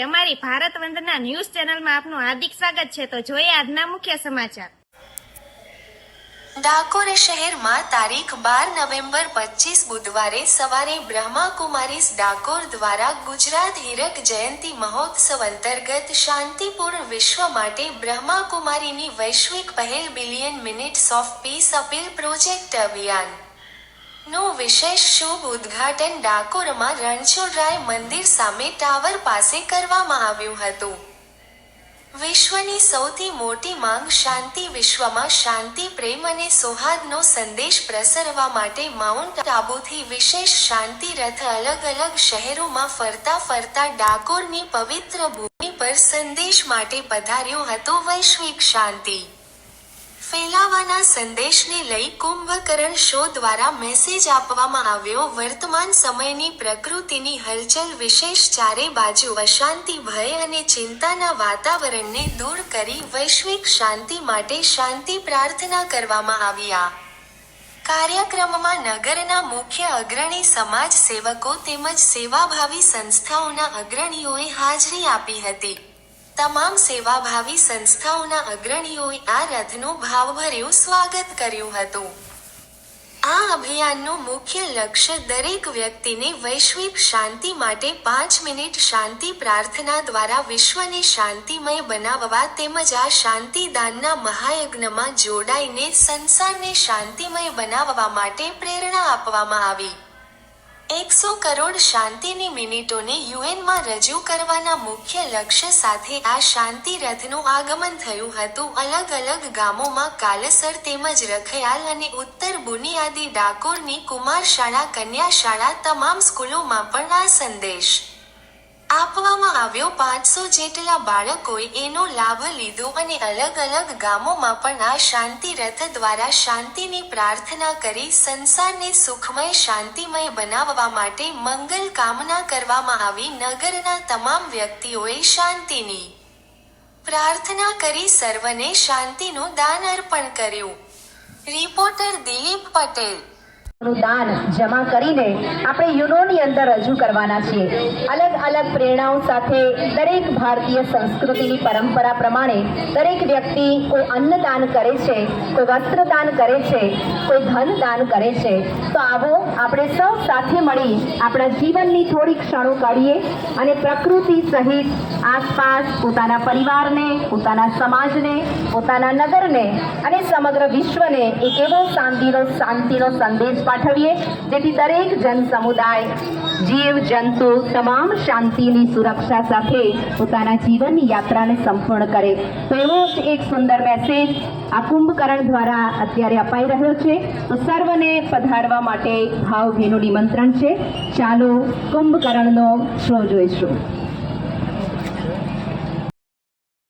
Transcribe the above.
તરફથી અમારી ભારત વંદના ન્યૂઝ ચેનલમાં આપનું હાર્દિક સ્વાગત છે. તો જોઈએ આજના મુખ્ય સમાચાર. ડાકોર શહેરમાં તારીખ બાર નવેમ્બર પચીસ બુધવારે સવારે બ્રહ્માકુમારીસ ડાકોર દ્વારા ગુજરાત હીરક જયંતી મહોત્સવ અંતર્ગત શાંતિપૂર્ણ વિશ્વ માટે બ્રહ્માકુમારીની વૈશ્વિક પહેલ billion minutes of peace appeal project અભિયાન નું વિશેષ શુભ ઉદ્ઘાટન ડાકોરમાં રણછોડરાય મંદિર સામે ટાવર પાસે કરવામાં આવ્યું હતું. વિશ્વની સૌથી મોટી માંગ શાંતિ, વિશ્વમાં શાંતિ, પ્રેમ અને સૌહાર્દનો સંદેશ પ્રસરવા માટે માઉન્ટ આબુથી વિશેષ શાંતિ રથ અલગ અલગ શહેરોમાં ફરતા ફરતા ડાકોરની પવિત્ર ભૂમિ પર સંદેશ માટે પધાર્યો હતો વૈશ્વિક શાંતિ. ફેલાવાના સંદેશને લઈ કુંભકરણ શો દ્વારા મેસેજ આપવામાં આવ્યો. વર્તમાન સમયની પ્રકૃતિની હલચલ વિશેષ ચારે બાજુ અશાંતિ, ભય અને ચિંતાના વાતાવરણને દૂર કરી વૈશ્વિક શાંતિ માટે શાંતિ પ્રાર્થના કરવામાં આવ્યા. કાર્યક્રમમાં નગરના મુખ્ય અગ્રણી સમાજ સેવકો તેમજ સેવાભાવી સંસ્થાઓના અગ્રણીઓએ હાજરી આપી હતી. તમામ સેવાભાવી સંસ્થાઓના અગ્રણીઓએ આ રથનું ભાવભર્યું સ્વાગત કર્યું હતું. આ અભિયાનનું મુખ્ય લક્ષ્ય દરેક વ્યક્તિને વૈશ્વિક શાંતિ માટે પાંચ મિનિટ શાંતિ પ્રાર્થના દ્વારા વિશ્વને શાંતિમય બનાવવા તેમજ આ શાંતિદાનના મહાયજ્ઞમાં જોડાઈને સંસારને શાંતિમય બનાવવા માટે પ્રેરણા આપવામાં આવી. એકસો કરોડ શાંતિની મિનિટોને યુએનમાં રજૂ કરવાના મુખ્ય લક્ષ્ય સાથે આ શાંતિ રથનું આગમન થયું હતું. અલગ અલગ ગામોમાં કાલસર તેમજ રખયાલ અને ઉત્તર બુનિયાદી ડાકોરની કુમાર શાળા કન્યા શાળા તમામ સ્કૂલોમાં પણ આ સંદેશ આપવામાં આવ્યો પાંચસો જેટલા બાળકોએ એનો લાભ લીધો અને અલગ અલગ ગામોમાં પણ આ શાંતિ રથ દ્વારા શાંતિની પ્રાર્થના કરી સંસારને સુખમય, શાંતિમય બનાવવા માટે મંગલ કામના કરવામાં આવી. નગરના તમામ વ્યક્તિઓએ શાંતિની પ્રાર્થના કરી સર્વને શાંતિનું દાન અર્પણ કર્યું. રિપોર્ટર દિલીપ પટેલ દાન જમા કરીને આપણે યુનોની અંદર રજૂ કરવાના છીએ. અલગ અલગ પ્રેરણાઓ સાથે દરેક ભારતીય સંસ્કૃતિની પરંપરા પ્રમાણે દરેક વ્યક્તિ કોઈ અન્ન દાન કરે છે, કોઈ વસ્ત્ર દાન કરે છે, કોઈ ધન દાન કરે છે. તો આવો આપણે સૌ સાથે મળી આપણા જીવનની થોડી ક્ષણો કાઢીએ અને પ્રકૃતિ સહિત આસપાસ પોતાના પરિવારને, પોતાના સમાજને, પોતાના નગરને અને સમગ્ર વિશ્વને એક એવો શાંતિનો શાંતિનો સંદેશ પાઠવીએ, જેથી દરેક જન સમુદાય જીવ, જંતુ, તમામ શાંતિની સુરક્ષા સાથે પોતાના જીવનની યાત્રાને સંપૂર્ણ કરે. તો એવો જ એક સુંદર મેસેજ આ કુંભકરણ દ્વારા અત્યારે અપાઈ રહ્યો છે. તો સર્વને પધારવા માટે ભાવભીનું નિમંત્રણ છે. ચાલો કુંભકરણનો શો જોઈશું.